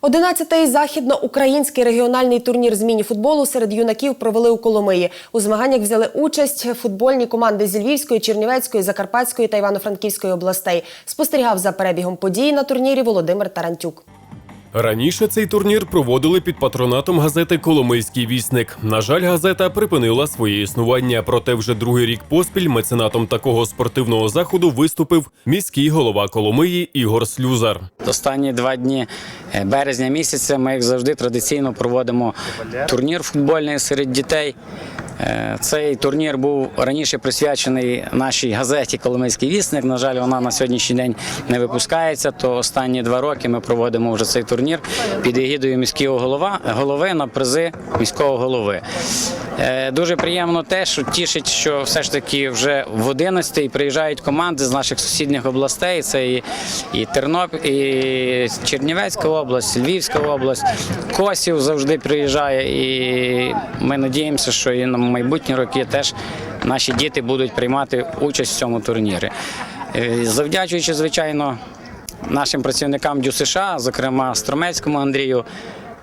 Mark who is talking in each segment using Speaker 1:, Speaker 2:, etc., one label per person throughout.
Speaker 1: Одинадцятий західноукраїнський регіональний турнір з міні-футболу серед юнаків провели у Коломиї. У змаганнях взяли участь футбольні команди зі Львівської, Чернівецької, Закарпатської та Івано-Франківської областей. Спостерігав за перебігом подій на турнірі Володимир Тарантюк.
Speaker 2: Раніше цей турнір проводили під патронатом газети Коломийський вісник. На жаль, газета припинила своє існування. Проте вже другий рік поспіль меценатом такого спортивного заходу виступив міський голова Коломиї Ігор Слюзар.
Speaker 3: Останні два дні е, березня місяця ми, як завжди, традиційно проводимо турнір футбольний серед дітей. Е, Цей турнір був раніше присвячений нашій газеті Коломийський вісник. На жаль, вона на сьогоднішній день не випускається. То останні два роки ми проводимо вже цей турнір під егідою міського голова, голови на призи міського голови. Е, Дуже приємно те, що тішить, що все ж таки вже в 11-й приїжджають команди з наших сусідніх областей. Це і, і Тернопіль, і Чернівецька область, Львівська область, Косів завжди приїжджає. І ми надіємося, що і на майбутні роки теж наші діти будуть приймати участь в цьому турнірі. Е, Завдячуючи, звичайно, нашим працівникам Дю США, зокрема Стромецькому Андрію.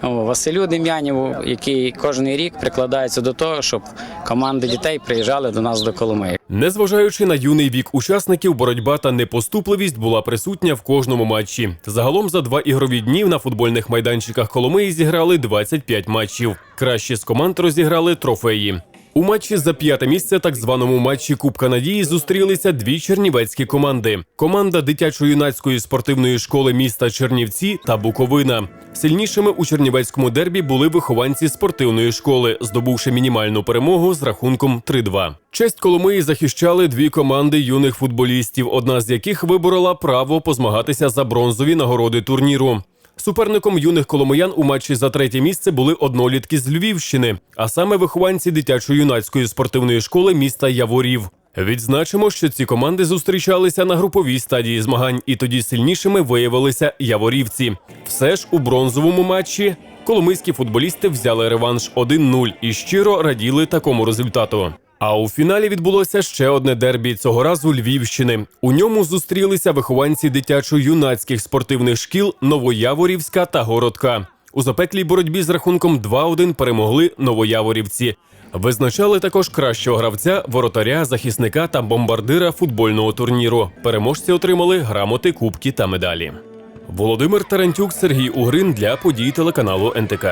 Speaker 3: Василю Дем'янєву, який кожен рік прикладається до того, щоб команди дітей приїжджали до нас до Коломиї.
Speaker 2: Незважаючи на юний вік учасників, боротьба та непоступливість була присутня в кожному матчі. Загалом за два ігрові дні на футбольних майданчиках Коломиї зіграли 25 матчів. Кращі з команд розіграли трофеї. У матчі за п'яте місце, так званому матчі Кубка Надії, зустрілися дві чернівецькі команди: команда дитячо-юнацької спортивної школи міста Чернівці та Буковина. Сильнішими у чернівецькому дербі були вихованці спортивної школи, здобувши мінімальну перемогу з рахунком 3-2. Честь Коломиї захищали дві команди юних футболістів, одна з яких виборола право позмагатися за бронзові нагороди турніру. Суперником юних коломиян у матчі за третє місце були однолітки з Львівщини, а саме вихованці дитячо-юнацької спортивної школи міста Яворів. Відзначимо, що ці команди зустрічалися на груповій стадії змагань, і тоді сильнішими виявилися яворівці. Все ж у бронзовому матчі коломийські футболісти взяли реванш 1-0 і щиро раділи такому результату. А у фіналі відбулося ще одне дербі цього разу Львівщини. У ньому зустрілися вихованці дитячо-юнацьких спортивних шкіл Новояворівська та Городка. У запеклій боротьбі з рахунком 2-1 перемогли новояворівці. Визначали також кращого гравця, воротаря, захисника та бомбардира футбольного турніру. Переможці отримали грамоти, кубки та медалі. Володимир Тарантюк, Сергій Угрин для подій телеканалу НТК.